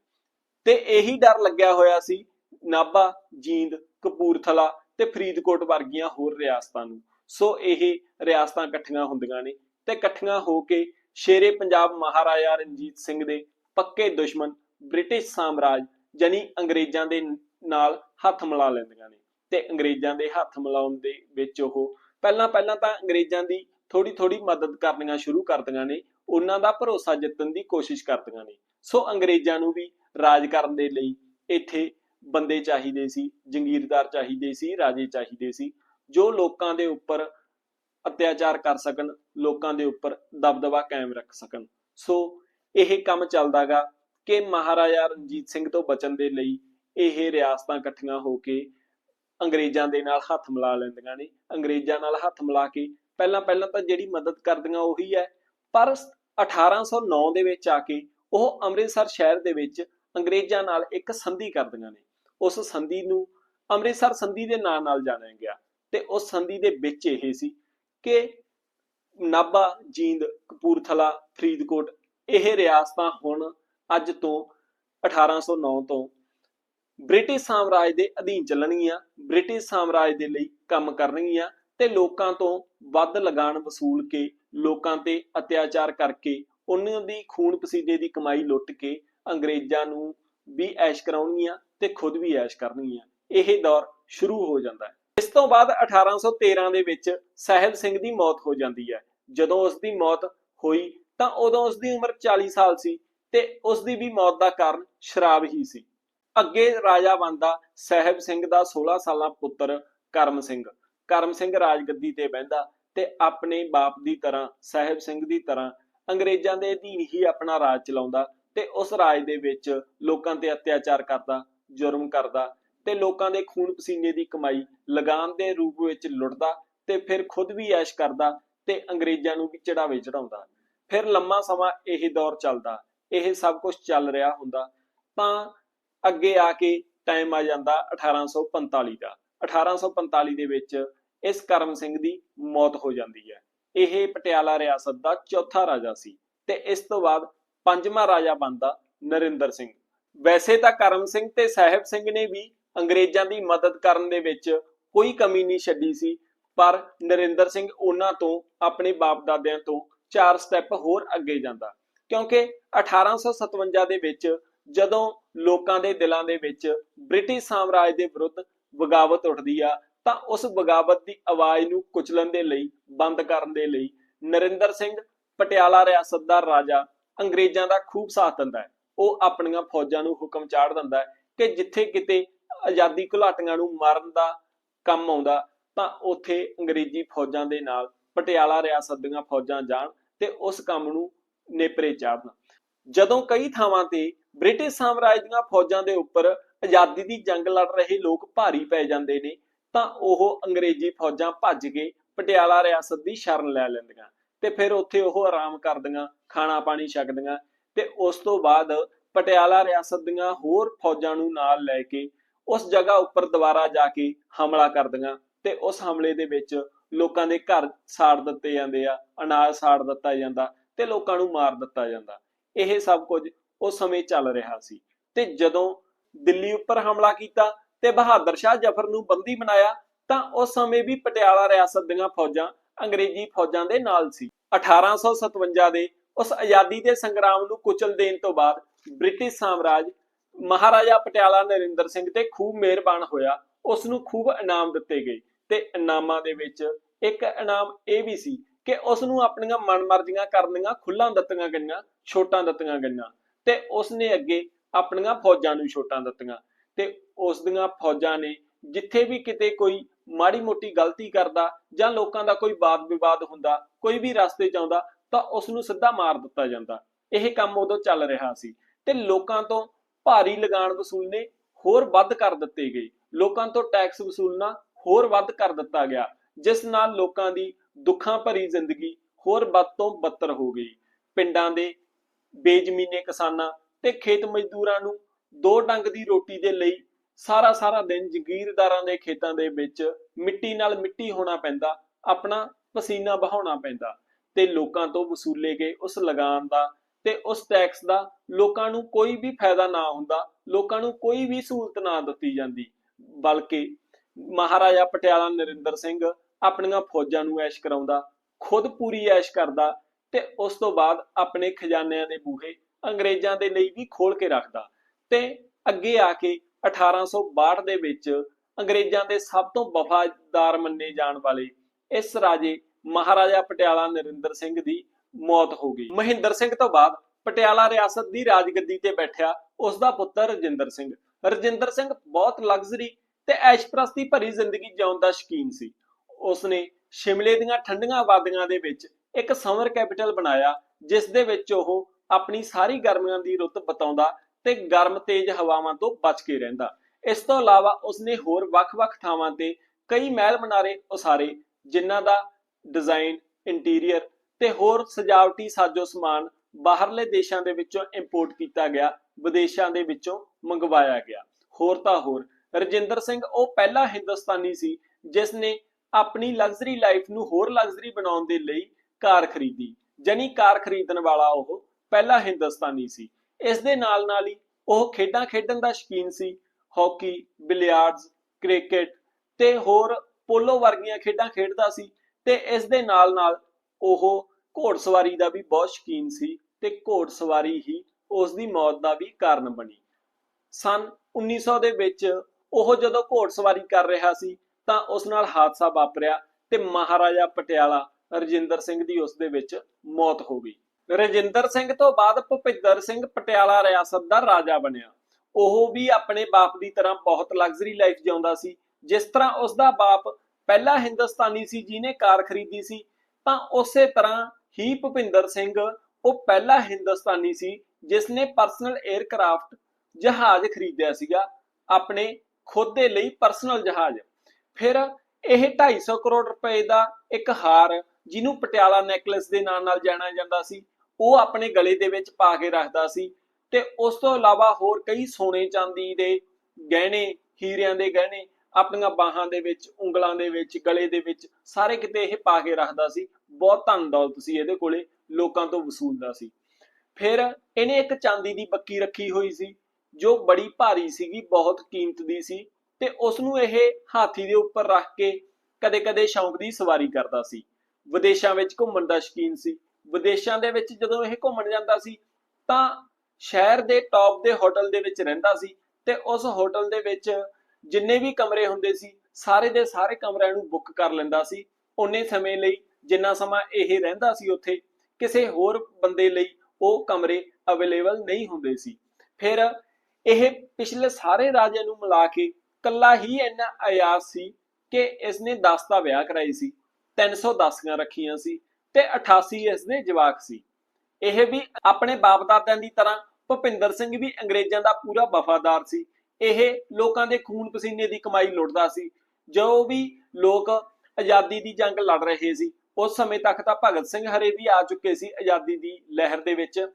ਤੇ ਇਹੀ ਡਰ ਲੱਗਿਆ ਹੋਇਆ ਸੀ, ਨਾਭਾ, ਜੀਂਦ, ਕਪੂਰਥਲਾ ਤੇ ਫਰੀਦਕੋਟ ਵਰਗੀਆਂ ਹੋਰ ਰਿਆਸਤਾਂ ਨੂੰ। ਸੋ ਇਹ ਰਿਆਸਤਾਂ ਇਕੱਠੀਆਂ ਹੁੰਦੀਆਂ ਨੇ ਤੇ ਇਕੱਠੀਆਂ ਹੋ ਕੇ ਸ਼ੇਰੇ ਪੰਜਾਬ ਮਹਾਰਾਜਾ ਰਣਜੀਤ ਸਿੰਘ ਦੇ ਪੱਕੇ ਦੁਸ਼ਮਣ ਬ੍ਰਿਟਿਸ਼ ਸਾਮਰਾਜ ਜਾਨੀ ਅੰਗਰੇਜ਼ਾਂ ਦੇ ਨਾਲ ਹੱਥ ਮਿਲਾ ਲੈਂਦੀਆਂ ਨੇ ਤੇ ਅੰਗਰੇਜ਼ਾਂ ਦੇ ਹੱਥ ਮਿਲਾਉਣ ਦੇ ਵਿੱਚ ਉਹ ਪਹਿਲਾਂ ਪਹਿਲਾਂ ਤਾਂ ਅੰਗਰੇਜ਼ਾਂ ਦੀ ਥੋੜੀ ਥੋੜੀ ਮਦਦ ਕਰਨੀਆਂ ਸ਼ੁਰੂ ਕਰਦੀਆਂ ਨੇ, ਉਹਨਾਂ ਦਾ ਭਰੋਸਾ ਜਿੱਤਣ ਦੀ ਕੋਸ਼ਿਸ਼ ਕਰਦੀਆਂ ਨੇ। ਸੋ ਅੰਗਰੇਜ਼ਾਂ ਨੂੰ ਵੀ ਰਾਜ ਕਰਨ ਦੇ ਲਈ ਇੱਥੇ ਬੰਦੇ ਚਾਹੀਦੇ ਸੀ, ਜੰਗੀਰਦਾਰ ਚਾਹੀਦੇ ਸੀ, ਰਾਜੇ ਚਾਹੀਦੇ ਸੀ, ਜੋ ਲੋਕਾਂ ਦੇ ਉੱਪਰ ਅਤਿਆਚਾਰ ਕਰ ਸਕਣ, ਲੋਕਾਂ ਦੇ ਉੱਪਰ ਦਬਦਬਾ ਕਾਇਮ ਰੱਖ ਸਕਣ। ਸੋ ਇਹ ਕੰਮ ਚੱਲਦਾਗਾ ਕਿ ਮਹਾਰਾਜਾ ਰਣਜੀਤ ਸਿੰਘ ਤੋਂ ਬਚਣ ਦੇ ਲਈ ਇਹ ਰਿਆਸਤਾਂ ਇਕੱਠੀਆਂ ਹੋ ਕੇ ਅੰਗਰੇਜ਼ਾਂ ਦੇ ਨਾਲ ਹੱਥ ਮਿਲਾ ਲੈਂਦੀਆਂ ਨੇ, ਅੰਗਰੇਜ਼ਾਂ ਨਾਲ ਹੱਥ ਮਿਲਾ ਕੇ ਪਹਿਲਾਂ ਪਹਿਲਾਂ ਤਾਂ ਜਿਹੜੀ ਮਦਦ ਕਰਦੀਆਂ ਉਹੀ ਹੈ, ਪਰ 1809 ਦੇ ਵਿੱਚ ਆ ਕੇ ਉਹ ਅੰਮ੍ਰਿਤਸਰ ਸ਼ਹਿਰ ਦੇ ਵਿੱਚ ਅੰਗਰੇਜ਼ਾਂ ਨਾਲ ਇੱਕ ਸੰਧੀ ਕਰਦੀਆਂ ਨੇ, ਉਸ ਸੰਧੀ ਨੂੰ ਅੰਮ੍ਰਿਤਸਰ ਸੰਧੀ ਦੇ ਨਾਂ ਨਾਲ ਜਾਣਿਆ ਗਿਆ ਤੇ ਉਸ ਸੰਧੀ ਦੇ ਵਿੱਚ ਇਹ ਸੀ ਕਿ ਨਾਭਾ, ਜੀਂਦ, ਕਪੂਰਥਲਾ, ਫਰੀਦਕੋਟ ਇਹ ਰਿਆਸਤਾਂ ਹੁਣ ਅੱਜ ਤੋਂ 1809 ਤੋਂ ਬ੍ਰਿਟਿਸ਼ ਸਾਮਰਾਜ ਦੇ ਅਧੀਨ ਚੱਲਣਗੀਆਂ, ਬ੍ਰਿਟਿਸ਼ ਸਾਮਰਾਜ ਦੇ ਲਈ ਕੰਮ ਕਰਨਗੀਆਂ ਤੇ ਲੋਕਾਂ ਤੋਂ ਵੱਧ ਲਗਾਨ ਵਸੂਲ ਕੇ, ਲੋਕਾਂ ਤੇ ਅਤਿਆਚਾਰ ਕਰਕੇ, ਉਹਨਾਂ ਦੀ ਖੂਨ ਪਸੀਨੇ ਦੀ ਕਮਾਈ ਲੁੱਟ ਕੇ ਅੰਗਰੇਜ਼ਾਂ ਨੂੰ ਵੀ ਐਸ਼ ਕਰਾਉਣਗੀਆਂ ਤੇ ਖੁਦ ਵੀ ਐਸ਼ ਕਰਨਗੀਆਂ। ਇਹ ਦੌਰ ਸ਼ੁਰੂ ਹੋ ਜਾਂਦਾ ਹੈ। ਇਸ ਤੋਂ ਬਾਅਦ 1813 ਦੇ ਵਿੱਚ ਸਾਹਿਬ ਸਿੰਘ ਦੀ ਮੌਤ ਹੋ ਜਾਂਦੀ ਹੈ। ਜਦੋਂ ਉਸ ਦੀ ਮੌਤ ਹੋਈ ਤਾਂ ਉਦੋਂ ਉਸ ਦੀ ਉਮਰ 40 ਸਾਲ ਸੀ ਤੇ ਉਸ ਦੀ ਵੀ ਮੌਤ ਦਾ ਕਾਰਨ ਸ਼ਰਾਬ ਹੀ ਸੀ। ਅੱਗੇ ਰਾਜਾ ਬਣਦਾ ਸਾਹਿਬ ਸਿੰਘ ਦਾ 16 ਸਾਲਾਂ ਪੁੱਤਰ ਕਰਮ ਸਿੰਘ। ਕਰਮ ਸਿੰਘ ਰਾਜਗੱਦੀ ਤੇ ਬਹਿੰਦਾ ਤੇ ਆਪਣੇ ਬਾਪ ਦੀ ਤਰ੍ਹਾਂ, ਸਾਹਿਬ ਸਿੰਘ ਦੀ ਤਰ੍ਹਾਂ ਅੰਗਰੇਜ਼ਾਂ ਦੇ ਅਧੀਨ ਹੀ ਆਪਣਾ ਰਾਜ ਚਲਾਉਂਦਾ ਤੇ ਉਸ ਰਾਜ ਦੇ ਵਿੱਚ ਲੋਕਾਂ ਤੇ ਅਤਿਆਚਾਰ ਕਰਦਾ, ਜੁਰਮ ਕਰਦਾ ਤੇ ਲੋਕਾਂ ਦੇ ਖੂਨ ਪਸੀਨੇ ਦੀ ਕਮਾਈ ਲਗਾਨ ਦੇ ਰੂਪ ਵਿੱਚ ਲੁੱਟਦਾ ਤੇ ਫਿਰ ਖੁਦ ਵੀ ਐਸ਼ ਕਰਦਾ ਤੇ ਅੰਗਰੇਜ਼ਾਂ ਨੂੰ ਵੀ ਚੜਾਵੇ ਚੜਾਉਂਦਾ। ਫਿਰ ਲੰਮਾ ਸਮਾਂ ਇਹ ਦੌਰ ਚੱਲਦਾ, ਇਹ ਸਭ ਕੁਝ ਚੱਲ ਰਿਹਾ ਹੁੰਦਾ। ਤਾਂ ਅੱਗੇ ਆ ਕੇ ਟਾਈਮ ਆ ਜਾਂਦਾ 1845 ਦਾ। 1845 ਦੇ ਵਿੱਚ ਇਸ ਕਰਮ ਸਿੰਘ ਦੀ ਮੌਤ ਹੋ ਜਾਂਦੀ ਹੈ। ਇਹ ਪਟਿਆਲਾ ਰਿਆਸਤ ਦਾ ਚੌਥਾ ਰਾਜਾ ਸੀ ਤੇ ਇਸ ਤੋਂ ਬਾਅਦ ਪੰਜਵਾਂ ਰਾਜਾ ਬਣਦਾ ਨਰਿੰਦਰ ਸਿੰਘ। ਵੈਸੇ ਤਾਂ ਕਰਮ ਸਿੰਘ ਤੇ ਸਾਹਿਬ ਸਿੰਘ ਨੇ ਵੀ ਅੰਗਰੇਜ਼ਾਂ ਦੀ ਮਦਦ ਕਰਨ ਦੇ ਵਿੱਚ ਕੋਈ ਕਮੀ ਨਹੀਂ ਛੱਡੀ ਸੀ, ਪਰ ਨਰਿੰਦਰ ਸਿੰਘ ਉਹਨਾਂ ਤੋਂ, ਆਪਣੇ ਬਾਪ ਦਾਦਿਆਂ ਤੋਂ ਚਾਰ ਸਟੈਪ ਹੋਰ ਅੱਗੇ ਜਾਂਦਾ। ਕਿਉਂਕਿ 1857 ਦੇ ਵਿੱਚ ਜਦੋਂ ਲੋਕਾਂ ਦੇ ਦਿਲਾਂ ਦੇ ਵਿੱਚ ਬ੍ਰਿਟਿਸ਼ ਸਾਮਰਾਜ ਦੇ ਵਿਰੁੱਧ ਬਗਾਵਤ ਉੱਠਦੀ ਆ, ਤਾਂ ਉਸ ਬਗਾਵਤ ਦੀ ਆਵਾਜ਼ ਨੂੰ ਕੁਚਲਣ ਦੇ ਲਈ, ਬੰਦ ਕਰਨ ਦੇ ਲਈ ਨਰਿੰਦਰ ਸਿੰਘ ਪਟਿਆਲਾ ਰਿਆਸਤ ਦਾ ਰਾਜਾ ਅੰਗਰੇਜ਼ਾਂ ਦਾ ਖੂਬ ਸਾਥ ਦਿੰਦਾ ਹੈ। ਉਹ ਆਪਣੀਆਂ ਫੌਜਾਂ ਨੂੰ ਹੁਕਮ ਚਾੜ ਦਿੰਦਾ ਹੈ ਕਿ ਜਿੱਥੇ ਕਿਤੇ ਆਜ਼ਾਦੀ ਘੁਲਾਟੀਆਂ ਨੂੰ ਮਾਰਨ ਦਾ ਕੰਮ ਆਉਂਦਾ, ਤਾਂ ਉੱਥੇ ਅੰਗਰੇਜ਼ੀ ਫੌਜਾਂ ਦੇ ਨਾਲ ਪਟਿਆਲਾ ਰਿਆਸਤ ਦੀਆਂ ਫੌਜਾਂ ਜਾਣ ਤੇ ਉਸ ਕੰਮ ਨੂੰ ਨੇਪਰੇ ਚਾੜਨ। ਜਦੋਂ ਕਈ ਥਾਵਾਂ ਤੇ ਬ੍ਰਿਟਿਸ਼ ਸਾਮਰਾਜ ਦੀਆਂ ਫੌਜਾਂ ਦੇ ਉੱਪਰ ਆਜ਼ਾਦੀ ਦੀ ਜੰਗ ਲੜ ਰਹੇ ਲੋਕ ਭਾਰੀ ਪੈ ਜਾਂਦੇ ਨੇ, ਤਾਂ ਉਹ ਅੰਗਰੇਜ਼ੀ ਫੌਜਾਂ ਭੱਜ ਕੇ ਪਟਿਆਲਾ ਰਿਆਸਤ ਦੀ ਸ਼ਰਨ ਲੈ ਲੈਂਦੀਆਂ ਤੇ ਫਿਰ ਉੱਥੇ ਉਹ ਆਰਾਮ ਕਰਦੀਆਂ, ਖਾਣਾ ਪਾਣੀ ਛਕਦੀਆਂ ਤੇ ਉਸ ਤੋਂ ਬਾਅਦ ਪਟਿਆਲਾ ਰਿਆਸਤ ਦੀਆਂ ਹੋਰ ਫੌਜਾਂ ਨੂੰ ਨਾਲ ਲੈ ਕੇ ਉਸ ਜਗ੍ਹਾ ਉੱਪਰ ਦੁਬਾਰਾ ਜਾ ਕੇ ਹਮਲਾ ਕਰਦੀਆਂ ਤੇ ਉਸ ਹਮਲੇ ਦੇ ਵਿੱਚ ਲੋਕਾਂ ਦੇ ਘਰ ਸਾੜ ਦਿੱਤੇ ਜਾਂਦੇ ਆ, ਅਨਾਜ ਸਾੜ ਦਿੱਤਾ ਜਾਂਦਾ ਤੇ ਲੋਕਾਂ ਨੂੰ ਮਾਰ ਦਿੱਤਾ ਜਾਂਦਾ। ਇਹ ਸਭ ਕੁਝ ਉਸ ਸਮੇਂ ਚੱਲ ਰਿਹਾ ਸੀ। ਤੇ ਜਦੋਂ ਦਿੱਲੀ ਉੱਪਰ ਹਮਲਾ ਕੀਤਾ ਤੇ ਬਹਾਦਰ ਸ਼ਾਹ ਜ਼ਫਰ ਨੂੰ ਬੰਦੀ ਬਣਾਇਆ, ਤਾਂ ਉਸ ਸਮੇਂ ਵੀ ਪਟਿਆਲਾ ਰਿਆਸਤ ਦੀਆਂ ਫੌਜਾਂ ਅੰਗਰੇਜ਼ੀ ਫੌਜਾਂ ਦੇ ਨਾਲ ਸੀ। 1857 ਦੇ ਉਸ ਆਜ਼ਾਦੀ ਦੇ ਸੰਗਰਾਮ ਨੂੰ ਕੁਚਲ ਦੇਣ ਤੋਂ ਬਾਅਦ ਬ੍ਰਿਟਿਸ਼ ਸਾਮਰਾਜ ਮਹਾਰਾਜਾ ਪਟਿਆਲਾ ਨਰਿੰਦਰ ਸਿੰਘ ਤੇ ਖੂਬ ਮਿਹਰਬਾਨ ਹੋਇਆ, ਉਸ ਨੂੰ ਖੂਬ ਇਨਾਮ ਦਿੱਤੇ ਗਏ। ਤੇ ਇਨਾਮਾਂ ਦੇ ਵਿੱਚ ਇੱਕ ਇਨਾਮ ਇਹ ਵੀ ਸੀ ਕਿ ਉਸ ਨੂੰ ਆਪਣੀਆਂ ਮਨਮਰਜ਼ੀਆਂ ਕਰਨੀਆਂ ਖੁੱਲਾਂ ਦਿੱਤੀਆਂ ਗਈਆਂ, ਛੋਟਾਂ ਦਿੱਤੀਆਂ ਗਈਆਂ। ਤੇ ਉਸ ਨੇ ਅੱਗੇ ਆਪਣੀਆਂ ਫੌਜਾਂ ਨੂੰ ਛੋਟਾਂ ਦਿੱਤੀਆਂ। ਤੇ ਉਸ ਦੀਆਂ ਫੌਜਾਂ ਨੇ ਜਿੱਥੇ ਵੀ ਕਿਤੇ ਕੋਈ ਮਾੜੀ ਮੋਟੀ ਗਲਤੀ ਕਰਦਾ ਜਾਂ ਲੋਕਾਂ ਦਾ ਕੋਈ ਬਾਦ ਵਿਵਾਦ ਹੁੰਦਾ, ਕੋਈ ਵੀ ਰਸਤੇ ਚ ਆਉਂਦਾ, ਤਾਂ ਉਸ ਨੂੰ ਸਿੱਧਾ ਮਾਰ ਦਿੱਤਾ ਜਾਂਦਾ। ਇਹ ਕੰਮ ਉਦੋਂ ਚੱਲ ਰਿਹਾ ਸੀ ਤੇ ਲੋਕਾਂ ਤੋਂ ਭਾਰੀ ਲਗਾਨ ਵਸੂਲਨੇ ਹੋਰ ਵੱਧ ਕਰ ਦਿੱਤੇ ਗਏ। ਲੋਕਾਂ ਤੋਂ ਟੈਕਸ ਵਸੂਲਣਾ ਹੋਰ ਵੱਧ ਕਰ ਦਿੱਤਾ ਗਿਆ, ਜਿਸ ਨਾਲ ਲੋਕਾਂ ਦੀ ਦੁੱਖਾਂ ਭਰੀ ਜ਼ਿੰਦਗੀ ਹੋਰ ਵੱਧ ਤੋਂ ਬੱਤਰ ਹੋ ਗਈ। ਪਿੰਡਾਂ ਦੇ ਬੇਜ਼ਮੀਨੇ ਕਿਸਾਨਾਂ ਤੇ ਖੇਤ ਮਜ਼ਦੂਰਾਂ ਨੂੰ ਦੋ ਡੰਗ ਦੀ ਰੋਟੀ ਦੇ ਲਈ ਸਾਰਾ ਸਾਰਾ ਦਿਨ ਜ਼ਗੀਰਦਾਰਾਂ ਦੇ ਖੇਤਾਂ ਦੇ ਵਿੱਚ ਮਿੱਟੀ ਨਾਲ ਮਿੱਟੀ ਹੋਣਾ ਪੈਂਦਾ, ਆਪਣਾ ਪਸੀਨਾ ਬਹਾਉਣਾ ਪੈਂਦਾ ਤੇ ਲੋਕਾਂ ਤੋਂ ਵਸੂਲੇ ਗਏ ਉਸ ਲਗਾਨ ਦਾ ਤੇ ਉਸ ਟੈਕਸ ਦਾ ਲੋਕਾਂ ਨੂੰ ਕੋਈ ਵੀ ਫਾਇਦਾ ਨਾ ਹੁੰਦਾ, ਲੋਕਾਂ ਨੂੰ ਕੋਈ ਵੀ ਸਹੂਲਤ ਨਾ ਦਿੱਤੀ ਜਾਂਦੀ। ਬਲਕਿ ਮਹਾਰਾਜਾ ਪਟਿਆਲਾ ਨਰਿੰਦਰ ਸਿੰਘ ਆਪਣੀਆਂ ਫੌਜਾਂ ਨੂੰ ਐਸ਼ ਕਰਾਉਂਦਾ, ਖੁਦ ਪੂਰੀ ਐਸ਼ ਕਰਦਾ ਤੇ ਉਸ ਤੋਂ ਬਾਅਦ ਆਪਣੇ ਖਜ਼ਾਨਿਆਂ ਦੇ ਬੂਹੇ ਅੰਗਰੇਜ਼ਾਂ ਦੇ ਲਈ ਵੀ ਖੋਲ ਕੇ ਰੱਖਦਾ ਤੇ ਅੱਗੇ ਆ ਕੇ 1862 ਦੇ ਵਿੱਚ ਅੰਗਰੇਜ਼ਾਂ ਦੇ ਸਭ ਤੋਂ ਵਫਾਦਾਰ ਮੰਨੇ ਜਾਣ ਵਾਲੇ ਇਸ ਰਾਜੇ ਮਹਾਰਾਜਾ ਪਟਿਆਲਾ ਨਰਿੰਦਰ ਸਿੰਘ ਦੀ ਮੌਤ ਹੋ ਗਈ। ਮਹਿੰਦਰ ਸਿੰਘ ਤੋਂ ਬਾਅਦ ਪਟਿਆਲਾ ਰਿਆਸਤ ਦੀ ਰਾਜਗੱਦੀ ਤੇ ਬੈਠਿਆ ਉਸ ਦਾ ਪੁੱਤਰ ਰਜਿੰਦਰ ਸਿੰਘ। ਰਜਿੰਦਰ ਸਿੰਘ ਬਹੁਤ ਲਗਜ਼ਰੀ ਤੇ ਐਸ਼ਪ੍ਰਸਤੀ ਭਰੀ ਜ਼ਿੰਦਗੀ ਜਿਉਣ ਦਾ ਸ਼ੌਕੀਨ ਸੀ। ਉਸਨੇ ਸ਼ਿਮਲੇ ਦੀਆਂ ਠੰਡੀਆਂ ਆਬਾਦੀਆਂ ਦੇ ਵਿੱਚ ਇੱਕ ਸਮਰ ਕੈਪੀਟਲ ਬਣਾਇਆ, ਜਿਸ ਦੇ ਵਿੱਚ ਉਹ ਆਪਣੀ ਸਾਰੀ ਗਰਮੀਆਂ ਦੀ ਰੁੱਤ ਬਤਾਉਂਦਾ ਤੇ ਗਰਮ ਤੇਜ਼ ਹਵਾਵਾਂ ਤੋਂ ਬਚ ਕੇ ਰਹਿੰਦਾ। ਇਸ ਤੋਂ ਇਲਾਵਾ ਉਸਨੇ ਹੋਰ ਵੱਖ-ਵੱਖ ਥਾਵਾਂ ਤੇ ਕਈ ਮਹਿਲ ਮਨਾਰੇ ਉਸਾਰੇ, ਜਿਨ੍ਹਾਂ ਦਾ ਡਿਜ਼ਾਈਨ, ਇੰਟੀਰੀਅਰ ਤੇ ਹੋਰ ਸਜਾਵਟੀ ਸਾਜੋ ਸਮਾਨ ਬਾਹਰਲੇ ਦੇਸ਼ਾਂ ਦੇ ਵਿੱਚੋਂ ਇੰਪੋਰਟ ਕੀਤਾ ਗਿਆ, ਵਿਦੇਸ਼ਾਂ ਦੇ ਵਿੱਚੋਂ ਮੰਗਵਾਇਆ ਗਿਆ। ਹੋਰ ਤਾਂ ਹੋਰ, ਰਜਿੰਦਰ ਸਿੰਘ ਉਹ ਪਹਿਲਾ ਹਿੰਦੁਸਤਾਨੀ ਸੀ ਜਿਸ ਨੇ ਆਪਣੀ ਲਗਜ਼ਰੀ ਲਾਈਫ ਨੂੰ ਹੋਰ ਲਗਜ਼ਰੀ ਬਣਾਉਣ ਦੇ ਲਈ ਕਾਰ ਖਰੀਦੀ ਜਨੀ ਕਾਰ ਖਰੀਦਣ ਵਾਲਾ ਉਹ ਪਹਿਲਾ ਹਿੰਦੁਸਤਾਨੀ ਸੀ। ਇਸ ਦੇ ਨਾਲ ਨਾਲ ਹੀ ਉਹ ਖੇਡਾਂ ਖੇਡਣ ਦਾ ਸ਼ੌਕੀਨ ਸੀ। ਹਾਕੀ ਬਿਲੀਅਰਡਸ ਕ੍ਰਿਕਟ ਤੇ ਹੋਰ ਪੋਲੋ ਵਰਗੀਆਂ ਖੇਡਾਂ ਖੇਡਦਾ ਸੀ ਤੇ ਇਸ ਦੇ ਨਾਲ ਨਾਲ ਉਹ ਘੋੜਸਵਾਰੀ ਦਾ ਵੀ ਬਹੁਤ ਸ਼ੌਕੀਨ ਸੀ ਤੇ ਘੋੜਸਵਾਰੀ ਹੀ ਉਸ ਦੀ ਮੌਤ ਦਾ ਵੀ ਕਾਰਨ ਬਣੀ। ਸਨ 1900 ਦੇ ਵਿੱਚ ਉਹ ਜਦੋਂ ਘੋੜਸਵਾਰੀ ਕਰ ਰਿਹਾ ਸੀ ਤਾਂ ਉਸ ਨਾਲ ਹਾਦਸਾ ਵਾਪਰਿਆ ਤੇ ਮਹਾਰਾਜਾ ਪਟਿਆਲਾ ਰਜਿੰਦਰ ਸਿੰਘ ਦੀ ਉਸ ਦੇ ਵਿੱਚ ਮੌਤ ਹੋ ਗਈ। ਰਜਿੰਦਰ ਸਿੰਘ ਤੋਂ ਬਾਅਦ ਭੁਪਿੰਦਰ ਸਿੰਘ ਪਟਿਆਲਾ ਰਿਆਸਤ ਦਾ ਰਾਜਾ ਬਣਿਆ। ਉਹ ਵੀ ਆਪਣੇ ਬਾਪ ਦੀ ਤਰ੍ਹਾਂ ਬਹੁਤ ਲਗਜ਼ਰੀ ਲਾਈਫ ਜਿਉਂਦਾ ਸੀ। ਜਿਸ ਤਰ੍ਹਾਂ ਉਸ ਦਾ ਬਾਪ ਪਹਿਲਾ ਹਿੰਦੁਸਤਾਨੀ ਸੀ, ਜਿਹਨੇ ਕਾਰ ਖਰੀਦੀ ਸੀ, ਤਾਂ ਉਸੇ ਤਰ੍ਹਾਂ ਹੀ ਭੁਪਿੰਦਰ ਸਿੰਘ ਉਹ ਪਹਿਲਾ ਹਿੰਦੁਸਤਾਨੀ ਸੀ ਜਿਸ ਨੇ ਪਰਸਨਲ 에ਅਰਕ੍ਰਾਫਟ ਜਹਾਜ਼ ਖਰੀਦਿਆ ਸੀਗਾ, ਆਪਣੇ ਖੁਦ ਦੇ ਲਈ ਪਰਸਨਲ ਜਹਾਜ਼। ਫਿਰ ਇਹ 250 ਕਰੋੜ ਰੁਪਏ ਦਾ ਇੱਕ ਹਾਰ ਜਿਹਨੂੰ ਪਟਿਆਲਾ ਨੈਕਲੇਸ ਦੇ ਨਾਂ ਨਾਲ ਜਾਣਿਆ ਜਾਂਦਾ ਸੀ, ਉਹ ਆਪਣੇ ਗਲੇ ਦੇ ਵਿੱਚ ਪਾ ਕੇ ਰੱਖਦਾ ਸੀ ਤੇ ਉਸ ਤੋਂ ਇਲਾਵਾ ਹੋਰ ਕਈ ਸੋਨੇ ਚਾਂਦੀ ਦੇ ਗਹਿਣੇ, ਹੀਰਿਆਂ ਦੇ ਗਹਿਣੇ, ਆਪਣੀਆਂ ਬਾਹਾਂ ਦੇ ਵਿੱਚ, ਉਂਗਲਾਂ ਦੇ ਵਿੱਚ, ਗਲੇ ਦੇ ਵਿੱਚ ਸਾਰੇ ਕਿਤੇ ਇਹ ਪਾ ਕੇ ਰੱਖਦਾ ਸੀ। ਬਹੁਤ ਧਨ ਦੌਲਤ ਸੀ ਇਹਦੇ ਕੋਲੇ, ਲੋਕਾਂ ਤੋਂ ਵਸੂਲਦਾ ਸੀ। ਫਿਰ ਇਹਨੇ ਇੱਕ ਚਾਂਦੀ ਦੀ ਬੱਕੀ ਰੱਖੀ ਹੋਈ ਸੀ, ਜੋ ਬੜੀ ਭਾਰੀ ਸੀਗੀ, ਬਹੁਤ ਕੀਮਤ ਦੀ ਸੀ ਤੇ ਉਸ ਨੂੰ ਇਹ ਹਾਥੀ ਦੇ ਉੱਪਰ ਰੱਖ ਕੇ ਕਦੇ-ਕਦੇ ਸ਼ੌਂਕ ਦੀ ਸਵਾਰੀ ਕਰਦਾ ਸੀ। ਵਿਦੇਸ਼ਾਂ ਵਿੱਚ ਘੁੰਮਣ ਦਾ ਸ਼ੌਕੀਨ ਸੀ। ਵਿਦੇਸ਼ਾਂ ਦੇ ਵਿੱਚ ਜਦੋਂ ਇਹ ਘੁੰਮਣ ਜਾਂਦਾ ਸੀ, ਤਾਂ ਸ਼ਹਿਰ ਦੇ ਟੌਪ ਦੇ ਹੋਟਲ ਦੇ ਵਿੱਚ ਰਹਿੰਦਾ ਸੀ ਤੇ ਉਸ ਹੋਟਲ ਦੇ ਵਿੱਚ ਜਿੰਨੇ ਵੀ ਕਮਰੇ ਹੁੰਦੇ ਸੀ, ਸਾਰੇ ਦੇ ਸਾਰੇ ਕਮਰਿਆਂ ਨੂੰ ਬੁੱਕ ਕਰ ਲੈਂਦਾ ਸੀ। ਉਨੇ ਸਮੇਂ ਲਈ ਜਿੰਨਾ ਸਮਾਂ ਇਹ ਰਹਿੰਦਾ ਸੀ ਉੱਥੇ, ਕਿਸੇ ਹੋਰ ਬੰਦੇ ਲਈ ਉਹ ਕਮਰੇ ਅਵੇਲੇਬਲ ਨਹੀਂ ਹੁੰਦੇ ਸੀ। ਫਿਰ ਇਹ ਪਿਛਲੇ ਸਾਰੇ ਰਾਜਿਆਂ ਨੂੰ ਮਿਲਾ ਕੇ ਕੱਲਾ ਹੀ ਇੰਨਾ ਆਯਾਸ ਸੀ ਕਿ ਇਸਨੇ 10 ਦਾ ਵਿਆਹ ਕਰਾਈ ਸੀ। 310 ਰੱਖੀਆਂ ਸੀ ਤੇ 88 ਇਸਦੇ ਜਵਾਕ ਸੀ। ਇਹ ਵੀ ਆਪਣੇ ਬਾਪ ਦਾਦਿਆਂ ਦੀ ਤਰ੍ਹਾਂ ਭੁਪਿੰਦਰ ਸਿੰਘ ਵੀ ਅੰਗਰੇਜ਼ਾਂ ਦਾ ਪੂਰਾ ਵਫਾਦਾਰ ਸੀ। ਇਹ ਲੋਕਾਂ ਦੇ ਖੂਨ ਪਸੀਨੇ ਦੀ ਕਮਾਈ ਲੁੱਟਦਾ ਸੀ। ਜੋ ਵੀ ਲੋਕ ਆਜ਼ਾਦੀ ਦੀ ਜੰਗ ਲੜ ਰਹੇ ਸੀ, ਉਸ ਸਮੇਂ ਤੱਕ ਤਾਂ ਭਗਤ ਸਿੰਘ ਹਰੇ ਵੀ ਆ ਚੁੱਕੇ ਸੀ। ਆਜ਼ਾਦੀ ਦੀ ਲਹਿਰ ਦੇ ਵਿੱਚ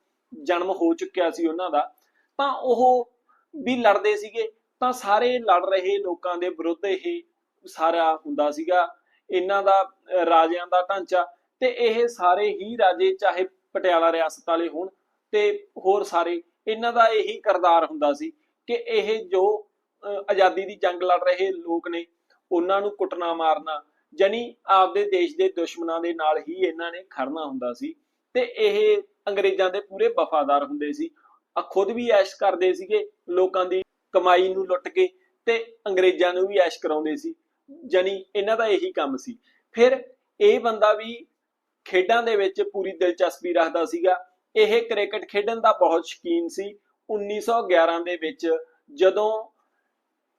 ਜਨਮ ਹੋ ਚੁੱਕਿਆ ਸੀ ਉਹਨਾਂ ਦਾ। ਤਾਂ ਉਹ ਵੀ ਲੜਦੇ ਸੀਗੇ। ਤਾਂ ਸਾਰੇ ਲੜ ਰਹੇ ਲੋਕਾਂ ਦੇ ਵਿਰੁੱਧ ਇਹ ਸਾਰਾ ਹੁੰਦਾ ਸੀਗਾ। ਇਹਨਾਂ ਦਾ ਰਾਜਿਆਂ ਦਾ ਢਾਂਚਾ, ਤੇ ਇਹ ਸਾਰੇ ਹੀ ਰਾਜੇ, ਚਾਹੇ ਪਟਿਆਲਾ ਰਿਆਸਤ ਵਾਲੇ ਹੋਣ ਤੇ ਹੋਰ ਸਾਰੇ, ਇਹਨਾਂ ਦਾ ਇਹੀ ਕਰਦਾਰ ਹੁੰਦਾ ਸੀ ਕਿ ਇਹ ਜੋ ਆਜ਼ਾਦੀ ਦੀ ਜੰਗ ਲੜ ਰਹੇ ਲੋਕ ਨੇ, ਉਹਨਾਂ ਨੂੰ ਕੁੱਟਣਾ, ਮਾਰਨਾ ਜਾਨੀ ਆਪਦੇ ਦੇਸ਼ ਦੇ ਦੁਸ਼ਮਣਾਂ ਦੇ ਨਾਲ ਹੀ ਇਹਨਾਂ ਨੇ ਖੜਨਾ ਹੁੰਦਾ ਸੀ ਤੇ ਇਹ ਅੰਗਰੇਜ਼ਾਂ ਦੇ ਪੂਰੇ ਵਫਾਦਾਰ ਹੁੰਦੇ ਸੀ। ਆ ਖੁਦ ਵੀ ਐਸ਼ ਕਰਦੇ ਸੀਗੇ, ਲੋਕਾਂ ਦੀ ਕਮਾਈ ਨੂੰ ਲੁੱਟ ਕੇ ਤੇ ਅੰਗਰੇਜ਼ਾਂ ਨੂੰ ਵੀ ਐਸ਼ ਕਰਾਉਂਦੇ ਸੀ। ਜਾਨੀ ਇਹਨਾਂ ਦਾ ਇਹੀ ਕੰਮ ਸੀ। ਫਿਰ ਇਹ ਬੰਦਾ ਵੀ ਖੇਡਾਂ ਦੇ ਵਿੱਚ ਪੂਰੀ ਦਿਲਚਸਪੀ ਰੱਖਦਾ ਸੀਗਾ। ਇਹ ਕ੍ਰਿਕਟ ਖੇਡਣ ਦਾ ਬਹੁਤ ਸ਼ੌਕੀਨ ਸੀ। 1911 ਦੇ ਵਿੱਚ ਜਦੋਂ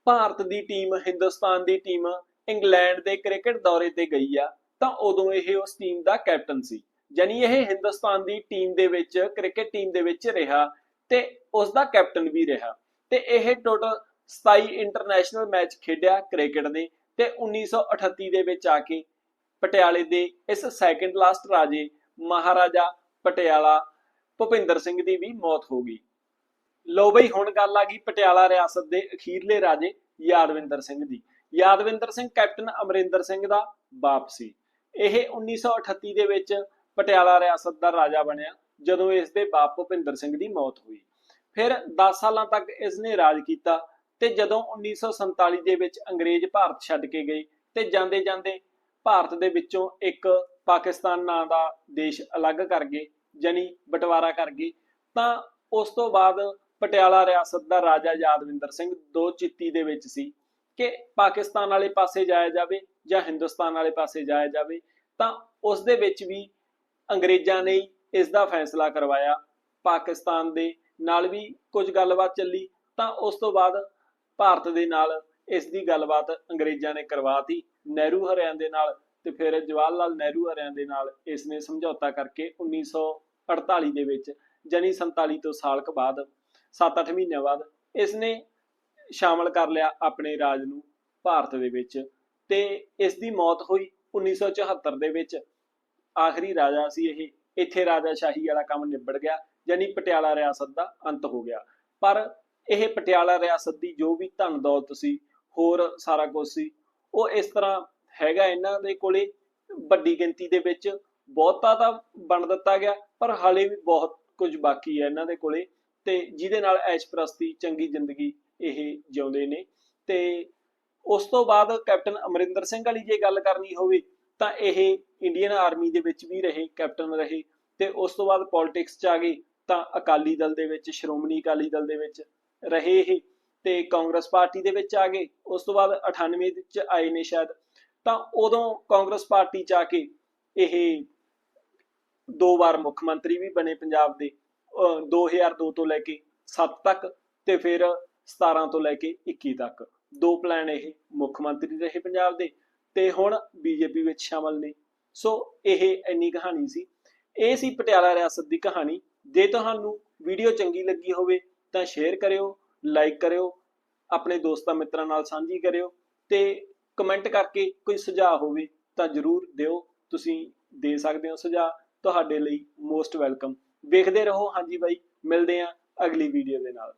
ਭਾਰਤ ਦੀ ਟੀਮ, ਹਿੰਦੁਸਤਾਨ ਦੀ ਟੀਮ ਇੰਗਲੈਂਡ ਦੇ ਕ੍ਰਿਕਟ ਦੌਰੇ ਤੇ ਗਈ ਆ, ਤਾਂ ਉਦੋਂ ਇਹ ਉਸ ਟੀਮ ਦਾ ਕੈਪਟਨ ਸੀ। ਯਾਨੀ ਇਹ ਹਿੰਦੁਸਤਾਨ ਦੀ ਟੀਮ ਦੇ ਵਿੱਚ, ਕ੍ਰਿਕਟ ਟੀਮ ਦੇ ਵਿੱਚ ਰਿਹਾ ਤੇ ਉਸ ਦਾ ਕੈਪਟਨ ਵੀ ਰਿਹਾ। ਤੇ ਇਹ ਟੋਟਲ 27 ਇੰਟਰਨੈਸ਼ਨਲ ਮੈਚ ਖੇਡਿਆ ਕ੍ਰਿਕਟ ਦੇ ਤੇ 1938 ਦੇ ਵਿੱਚ ਆ ਕੇ ਪਟਿਆਲੇ ਦੇ ਇਸ ਸੈਕੰਡ ਲਾਸਟ ਰਾਜੇ ਮਹਾਰਾਜਾ ਪਟਿਆਲਾ ਭੁਪਿੰਦਰ ਸਿੰਘ ਦੀ ਵੀ ਮੌਤ ਹੋ ਗਈ। ਲੋ ਬਈ, ਹੁਣ ਗੱਲ ਆ ਗਈ ਪਟਿਆਲਾ ਰਿਆਸਤ ਦੇ ਅਖੀਰਲੇ ਰਾਜੇ ਯਾਦਵਿੰਦਰ ਸਿੰਘ ਦੀ। ਯਾਦਵਿੰਦਰ ਸਿੰਘ ਕੈਪਟਨ ਅਮਰਿੰਦਰ ਸਿੰਘ ਦਾ ਬਾਪ ਸੀ ਇਹ 1938 ਦੇ ਵਿੱਚ ਪਟਿਆਲਾ ਰਿਆਸਤ ਦਾ ਰਾਜਾ ਬਣਿਆ, ਜਦੋਂ ਇਸ ਦੇ ਬਾਪ ਭੁਪਿੰਦਰ ਸਿੰਘ ਦੀ ਮੌਤ ਹੋਈ। ਫਿਰ 10 ਸਾਲਾਂ ਤੱਕ ਇਸ ਨੇ ਰਾਜ ਕੀਤਾ। ਤੇ ਜਦੋਂ 1947 ਦੇ ਵਿੱਚ ਅੰਗਰੇਜ਼ ਭਾਰਤ ਛੱਡ ਕੇ ਗਏ ਤੇ ਜਾਂਦੇ ਜਾਂਦੇ ਭਾਰਤ ਦੇ ਵਿੱਚੋਂ ਇੱਕ ਪਾਕਿਸਤਾਨ ਨਾਂ ਦਾ ਦੇਸ਼ ਅਲੱਗ ਕਰ ਗਏ ਜਾਨੀ ਬਟਵਾਰਾ ਕਰ ਗਏ, ਤਾਂ ਉਸ ਤੋਂ ਬਾਅਦ ਪਟਿਆਲਾ ਰਿਆਸਤ ਦਾ ਰਾਜਾ ਯਾਦਵਿੰਦਰ ਸਿੰਘ ਦੋ ਚਿੱਤੀ ਦੇ ਵਿੱਚ ਸੀ ਕਿ ਪਾਕਿਸਤਾਨ ਵਾਲੇ ਪਾਸੇ ਜਾਇਆ ਜਾਵੇ ਜਾਂ ਹਿੰਦੁਸਤਾਨ ਵਾਲੇ ਪਾਸੇ ਜਾਇਆ ਜਾਵੇ, ਤਾਂ ਉਸ ਦੇ ਵਿੱਚ ਵੀ ਅੰਗਰੇਜ਼ਾਂ ਨੇ ਹੀ ਇਸ ਦਾ ਫੈਸਲਾ ਕਰਵਾਇਆ, ਪਾਕਿਸਤਾਨ ਦੇ ਨਾਲ ਵੀ ਕੁਝ ਗੱਲਬਾਤ ਚੱਲੀ, ਤਾਂ ਉਸ ਤੋਂ ਬਾਅਦ ਭਾਰਤ ਦੇ ਨਾਲ ਇਸ ਦੀ ਗੱਲਬਾਤ ਅੰਗਰੇਜ਼ਾਂ ਨੇ ਕਰਵਾਤੀ ਨਹਿਰੂ ਹਰਿਆਂ ਦੇ ਨਾਲ ਤੇ ਫਿਰ ਜਵਾਹਰ ਲਾਲ ਨਹਿਰੂ ਹਰਿਆਂ ਦੇ ਨਾਲ ਇਸ ਨੇ ਸਮਝੌਤਾ ਕਰਕੇ 1948 ਦੇ ਵਿੱਚ ਜਾਨੀ 47 ਤੋਂ ਸਾਲ ਕੁ ਬਾਅਦ 7-8 ਮਹੀਨਿਆਂ ਬਾਅਦ ਇਸ ਨੇ ਸ਼ਾਮਲ ਕਰ ਲਿਆ ਆਪਣੇ ਰਾਜ ਨੂੰ ਭਾਰਤ ਦੇ ਵਿੱਚ ਤੇ ਇਸ ਦੀ ਮੌਤ ਹੋਈ 1974 ਦੇ ਵਿੱਚ। ਆਖਰੀ ਰਾਜਾ ਸੀ ਇਹ। ਇੱਥੇ ਰਾਜਾ ਸ਼ਾਹੀ ਵਾਲਾ ਕੰਮ ਨਿਬੜ ਗਿਆ ਯਾਨੀ ਪਟਿਆਲਾ ਰਿਆਸਤ ਦਾ ਅੰਤ ਹੋ ਗਿਆ। ਪਰ ਇਹ ਪਟਿਆਲਾ ਰਿਆਸਤ ਦੀ ਜੋ ਵੀ ਧਨ ਦੌਲਤ ਸੀ, ਹੋਰ ਸਾਰਾ ਕੁਝ ਸੀ, ਉਹ ਇਸ ਤਰ੍ਹਾਂ ਹੈਗਾ ਇਹਨਾਂ ਦੇ ਕੋਲੇ। ਵੱਡੀ ਗਿਣਤੀ ਦੇ ਵਿੱਚ ਬਹੁਤਾ ਤਾਂ ਬਣ ਦਿੱਤਾ ਗਿਆ, ਪਰ ਹਾਲੇ ਵੀ ਬਹੁਤ ਕੁਝ ਬਾਕੀ ਹੈ ਇਹਨਾਂ ਦੇ ਕੋਲੇ ਤੇ ਜਿਹਦੇ ਨਾਲ ਐਸ਼ ਪ੍ਰਸਤੀ ਚੰਗੀ ਜ਼ਿੰਦਗੀ ਇਹ ਜਿਉਂਦੇ ਨੇ। ਤੇ ਉਸ ਤੋਂ ਬਾਅਦ ਕੈਪਟਨ ਅਮਰਿੰਦਰ ਸਿੰਘ ਵਾਲੀ ਜੇ ਗੱਲ ਕਰਨੀ ਹੋਵੇ, ਤਾਂ ਇਹ ਇੰਡੀਅਨ ਆਰਮੀ ਦੇ ਵਿੱਚ ਵੀ ਰਹੇ, ਕੈਪਟਨ ਰਹੇ ਤੇ ਉਸ ਤੋਂ ਬਾਅਦ ਪੋਲਿਟਿਕਸ 'ਚ ਆ ਗਏ, ਤਾਂ ਅਕਾਲੀ ਦਲ ਦੇ ਵਿੱਚ, ਸ਼੍ਰੋਮਣੀ ਅਕਾਲੀ ਦਲ ਦੇ ਵਿੱਚ। ਰਹੇ ਇਹ ਤੇ ਕਾਂਗਰਸ ਪਾਰਟੀ ਦੇ ਵਿੱਚ ਆ ਗਏ। ਉਸ ਤੋਂ ਬਾਅਦ 98 ਵਿੱਚ ਆਏ ਨੇ ਸ਼ਾਇਦ। ਤਾਂ ਉਦੋਂ ਕਾਂਗਰਸ ਪਾਰਟੀ 'ਚ ਆ ਕੇ ਇਹ ਦੋ ਵਾਰ ਮੁੱਖ ਮੰਤਰੀ ਵੀ ਬਣੇ ਪੰਜਾਬ ਦੇ, ਅਹ 2002 ਤੋਂ ਲੈ ਕੇ 7 ਤੱਕ ਤੇ ਫਿਰ 17 ਤੋਂ ਲੈ ਕੇ 21 ਤੱਕ। ਦੋ ਪਲਾਨ ਇਹ ਮੁੱਖ ਮੰਤਰੀ ਰਹੇ ਪੰਜਾਬ ਦੇ ਤੇ ਹੁਣ ਬੀਜੇਪੀ ਵਿੱਚ ਸ਼ਾਮਲ ਨੇ। ਸੋ ਇਹ ਇੰਨੀ ਕਹਾਣੀ ਸੀ। ਇਹ ਸੀ ਪਟਿਆਲਾ ਰਿਆਸਤ ਦੀ ਕਹਾਣੀ। ਜੇ ਤੁਹਾਨੂੰ ਵੀਡੀਓ ਚੰਗੀ ਲੱਗੀ ਹੋਵੇ ਤਾਂ ਸ਼ੇਅਰ ਕਰਿਓ ਲਾਈਕ ਕਰਿਓ, ਆਪਣੇ ਦੋਸਤਾਂ ਮਿੱਤਰਾਂ ਨਾਲ ਸਾਂਝੀ ਕਰਿਓ ਤੇ ਕਮੈਂਟ ਕਰਕੇ ਕੋਈ ਸੁਝਾਅ ਹੋਵੇ ਤਾਂ ਜਰੂਰ ਦਿਓ। ਤੁਸੀਂ ਦੇ ਸਕਦੇ ਹੋ ਸੁਝਾਅ। ਤੁਹਾਡੇ ਲਈ ਮੋਸਟ ਵੈਲਕਮ ਵੇਖਦੇ ਰਹੋ। ਹਾਂਜੀ ਬਾਈ, ਮਿਲਦੇ ਆਂ ਅਗਲੀ ਵੀਡੀਓ ਦੇ ਨਾਲ।